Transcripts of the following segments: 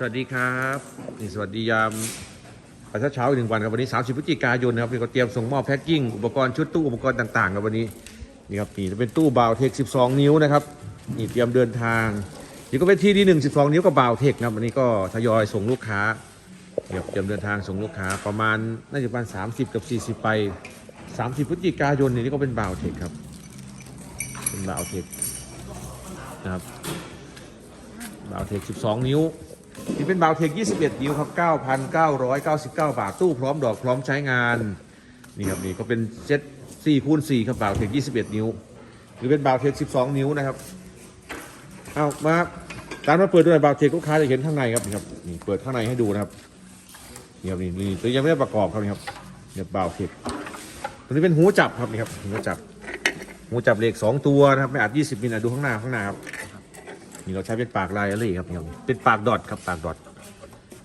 สวัสดีครับนี่สวัสดียามประชาเช้าอีกหนึ่งวันครับวันนี้30พฤศจิกายนนะครับนี่ก็เตรียมส่งมอบแพ็คกิ้งอุปกรณ์ชุดตู้อุปกรณ์ต่างๆครับวันนี้นี่ครับนี่จะเป็นตู้บาวเทค 12 นิ้วนะครับนี่เตรียมเดินทางนี่ก็เป็นที่ที่หนึ่ง12นิ้วกับบาวเทคนะวันนี้ก็ทยอยส่งลูกค้านี่ครับเตรียมเดินทางส่งลูกค้าประมาณน่าจะประมาณ30กับ40ไป30พฤศจิกายนนี่ก็เป็นบาวเทคครับเป็นบาวเทคนะครับบาวเทค12นิ้ว นี่เป็นบาวเทค 21 นิ้วครับ 9,999 บาท ตู้พร้อมดอกพร้อมใช้งาน นี่ครับนี่ก็เป็นเซ็ต4คูณ4ครับบาวเทค 21 นิ้ว หรือเป็นบาวเทค 12 นิ้วนะครับ เอามาตามมาเปิดด้วยบาวเทคลูกค้าจะเห็นข้างในครับนี่ครับ นี่เปิดข้างในให้ดูนะครับ นี่ครับนี่นี่ตัวยังไม่ได้ประกอบครับนี่ครับเนี่ยบาวเทค ตัวนี้เป็นหูจับครับนี่ครับหูจับ หูจับเหล็กสองตัวนะครับไม่อัด 20มิลอะดูข้างหน้าข้างหน้าครับ นี่เราใช้เป็นปากลายอะไรครับนี่ครับเป็นปากดอทครับปากดอท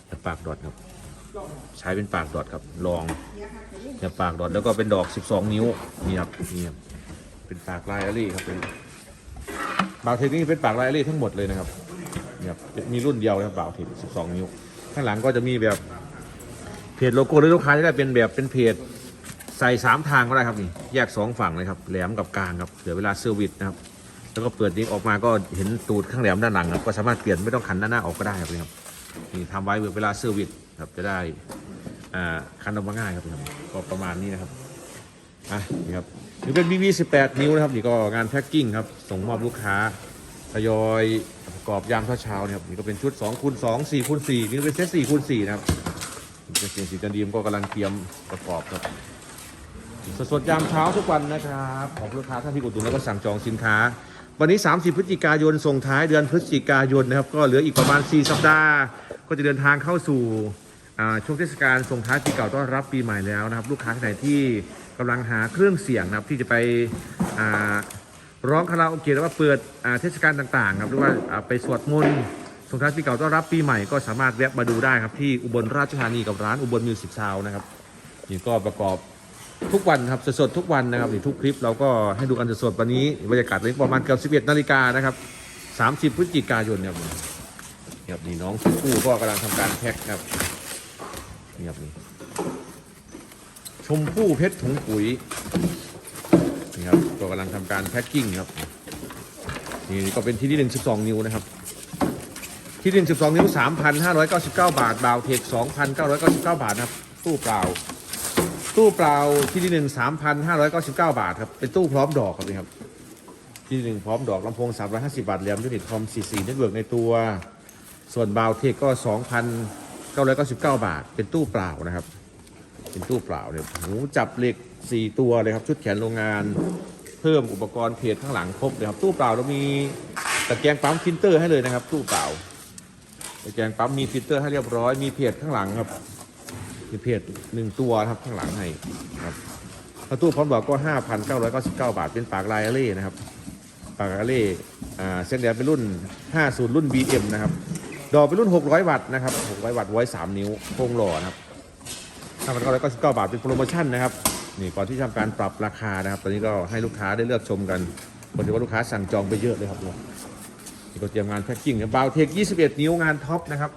เป็นปากดอทครับ ใช้เป็นปากดอทครับลองเนี่ยปากดอทแล้วก็เป็นดอก 12 นิ้วนี่ครับนี่ครับเป็นปากลายอะไรครับเป็นบาวเทคนี่เป็นปากลายอะไรทั้งหมดเลยนะครับเนี่ครับมีรุ่นเดียวนะครับบาวเทค12 นิ้ว ข้างหลังก็จะมีแบบเพจโลโก้หรือลูกค้าจะได้เป็นแบบเป็นเพจใส่สามทางก็ได้ครับนี่แยกสองฝั่งเลยครับแหลมกับกลางครับเหลือเวลาเซอร์วิสนะครับ แล้วก็เปิดนี้ออกมาก็เห็นตูดข้างแหลมด้านหลังครับก็สามารถเปลี่ยนไม่ต้องขันด้านหน้าออกก็ได้ครับนี่ครับนี่ทำไว้เวลาเซอร์วิสครับจะได้คันออกมาง่ายครับนี่ครับก็ประมาณนี้นะครับอะนี่ครับนี่เป็น BB 18 นิ้วนะครับนี่ก็งานแพ็คกิ้งครับส่งมอบลูกค้าทยอยประกอบยามเช้าๆเนี่ยครับนี่ก็เป็นชุด2คูณ2 4คูณ4นี่เป็นเซต4คูณ4นะครับเป็นเสียงสีจันดีมก็กำลังเตรียมประกอบครับสดๆยามเช้าทุกวันนะครับของลูกค้าท่านที่อุดหนุนแล้วก็สั่งจองสินค้า วันนี้ 30 พฤศจิกายนส่งท้ายเดือนพฤศจิกายนนะครับ ก็เหลืออีกประมาณ 4 สัปดาห์ ก็จะเดินทางเข้าสู่ช่วงเทศกาลส่งท้ายปีเก่าต้อนรับปีใหม่แล้วนะครับ ลูกค้าท่านไหนที่กำลังหาเครื่องเสียงนะครับที่จะไปร้องคาราโอเกะหรือว่าเปิดเทศกาลต่างๆครับหรือว่าอ่าไปสวดมนต์ส่งท้ายปีเก่าต้อนรับปีใหม่ก็สามารถแวะมาดูได้ครับที่อุบลราชธานีกับร้านอุบลมิวสิกซาวนะครับนี่ก็ประกอบ ทุกวันครับสดๆทุกวันนะครับนี่ทุกคลิปเราก็ให้ดูกันสดๆวันนี้บรรยากาศวันนี้ประมาณเกือบ11นาฬิกานะครับ30พฤศจิกายนครับนี่ครับนี่น้องชมพู่ก็กำลังทำการแพ็คครับนี่ครับนี่ชมพู่เพชรถุงปุ๋ยนี่ครับก็กำลังทำการแพ็คกิ้งครับนี่ก็เป็นที่ที่หนึ่ง12นิ้วนะครับที่หนึ่ง12 นิ้ว 3,599 บาท บาวเทค2,999 บาท นะครับ ตู้เปล่า ตู้เปล่าที่ที่หนึ่งสามพันห้าร้อยเก้าสิบเก้าบาทครับ เป็นตู้พร้อมดอกครับนี่ครับ ที่หนึ่งพร้อมดอกลำโพงสามร้อยห้าสิบบาทแหลมยูนิตคอมสี่สี่เน็ตเวิร์กในตัว ส่วนบาวเทคก็สองพันเก้าร้อยเก้าสิบเก้าบาท เป็นตู้เปล่านะครับ เป็นตู้เปล่าเนี่ยหูจับเหล็กสี่ตัวเลยครับชุดแขนโรงงาน เพิ่มอุปกรณ์เพจข้างหลังครบเลยครับตู้เปล่าเรามีตะแกรงปั๊มฟิลเตอร์ให้เลยนะครับ ตู้เปล่าตะแกรงปั๊มมีฟิลเตอร์ให้เรียบร้อยมีเพจข้างหลังครับ เพจหนึ่งตัวครับข้างหลังให้ครับแล้วตู้พร้อมดอกก็ 5,999 บาท เป็นปากลายอเล่นะครับ ปากอาเล่อ่าเส้นแหลมเป็นรุ่น 50 รุ่น BM นะครับ ดอกเป็นรุ่น 600 วัตต์นะครับ600 วัตต์ไว้3นิ้วโครงหล่อนะครับ5,999 บาทเป็นโปรโมชั่นนะครับนี่ก่อนที่จะทำการปรับราคานะครับ ตอนนี้ก็ให้ลูกค้าได้เลือกชมกันคนที่ว่าลูกค้าสั่งจองไปเยอะเลยครับเนี่ยนี่ก็เตรียมงานแพ็คกิ้งบาวเทค 21 นิ้วงานท็อปนะครับ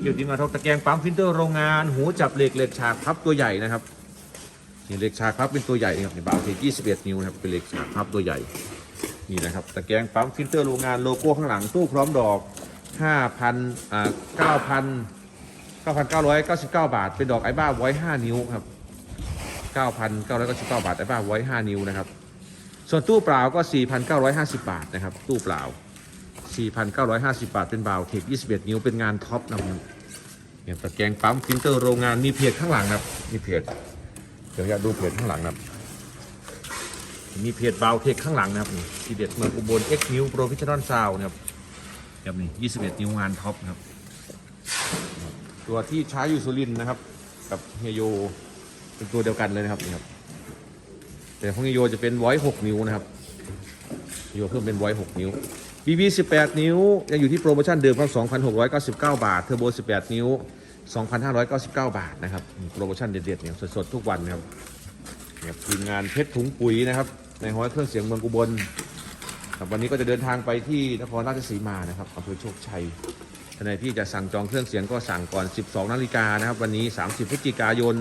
เกี่ยวกับงานทอกตะแกรงปั๊มฟิลเตอร์โรงงานหูจับเหล็กเหล็กฉากพับตัวใหญ่นะครับนี่เหล็กฉากพับเป็นตัวใหญ่นะครับในบาวเท21นิ้วนะครับเป็นเหล็กฉากพับตัวใหญ่นี่นะครับตะแกรงปั๊มฟิลเตอร์โรงงานโลโก้ข้างหลังตู้พร้อมดอก5,000อ่า9,000 9,999บเก้าบาท เป็นดอกไอบ้าไว้5นิ้วครับ9,999บาทไอ้บ้าไว้5นิ้วนะครับส่วนตู้เปล่าก็4,950บาทนะครับตู้เปล่า 4,950 บาท เป็นบาวเทค21 นิ้ว เป็นงานท็อปนะครับอย่างตะแกรงปั๊มฟิลเตอร์โรงงาน มีเพจข้างหลังครับ มีเพจ เดี๋ยวจะดูเพจข้างหลังนะครับมีเพจบาวเทคข้างหลังนะครับทีเด็ดเมืองอุบล X New Professional Sound นะครับแบบนี้21 นิ้วงานท็อปนะครับ ตัวที่ใช้อยู่สุรินนะครับ กับเฮโยเป็นตัวเดียวกันเลยนะครับนี่ครับ แต่ของเฮโยจะเป็นไว้6นิ้วนะครับเฮโยเพิ่มเป็นไว้6นิ้ว BB 18 นิ้ว ยังอยู่ที่โปรโมชั่นเดิมครับ 2,699 บาทเทอร์โบ 18 นิ้ว 2,599 บาทนะครับโปรโมชั่นเด็ดๆเนี่ยสดๆ ทุกวันนะครับเนี่ยทีมงานเพชรถุงปุ๋ยนะครับในห้อยเครื่องเสียงเมืองอุบลครับวันนี้ก็จะเดินทางไปที่นครราชสีมานะครับอำเภอโชคชัยท่านใดที่จะสั่งจองเครื่องเสียงก็สั่งก่อน 12 นาฬิกานะครับวันนี้ 30 พฤศจิกายน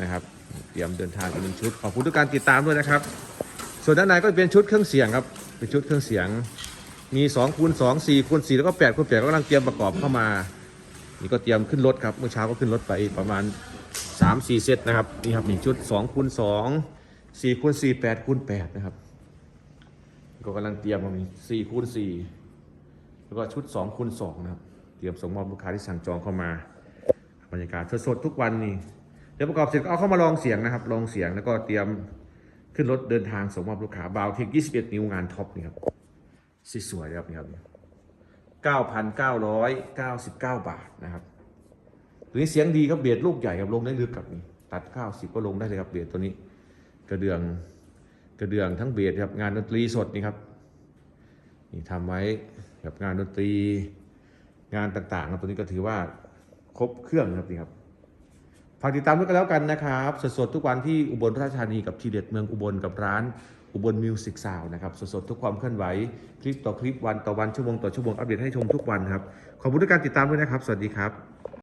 นะครับเตรียมเดินทางกันเป็นชุดขอบคุณทุกการติดตามด้วยนะครับ ส่วนด้านในก็เป็นชุดเครื่องเสียงครับเป็นชุดเครื่องเสียง มี2คูณ2 4คูณ4แล้วก็8คูณ8ก็กำลังเตรียมประกอบเข้ามา นี่ก็เตรียมขึ้นรถครับ เมื่อเช้าก็ขึ้นรถไปประมาณ 3-4 เซตนะครับ นี่ครับนี่ชุด2คูณ2 4คูณ4 8คูณ8นะครับ ก็กำลังเตรียมมามี4คูณ4แล้วก็ชุด2คูณ2นะครับ เตรียมส่งมอบลูกค้าที่สั่งจองเข้ามาบรรยากาศสดๆทุกวันนี่เดี๋ยวประกอบเสร็จก็เอาเข้ามาลองเสียงนะครับ ลองเสียงแล้วก็เตรียมขึ้นรถเดินทางส่งมอบลูกค้าบาวเทค21 นิ้วงานท็อปนี่ครับ สวยๆครับนี่ครับ9,999บาทนะครับตัวนี้เสียงดีครับเบียดลูกใหญ่ครับลงได้ลึกกับนี่ตัด90ก็ลงได้เลยครับเบียดตัวนี้ กระเดื่องกระเดื่องทั้งเบียดครับงานดนตรีสดนี่ครับนี่ทำไว้กับงานดนตรีงานต่างๆครับตัวนี้ก็ถือว่าครบเครื่องครับนี่ครับฝากติดตามด้วยกันแล้วกันนะครับ สดๆทุกวันที่อุบลราชธานีกับทีเด็ดเมืองอุบลกับร้าน อุบลมิวสิกซาวนะครับสดๆทุกความเคลื่อนไหว คลิปต่อคลิปวันต่อวันชั่วโมงต่อชั่วโมงอัปเดตให้ชมทุกวันครับ ขอบคุณทุกการติดตามด้วยนะครับ สวัสดีครับ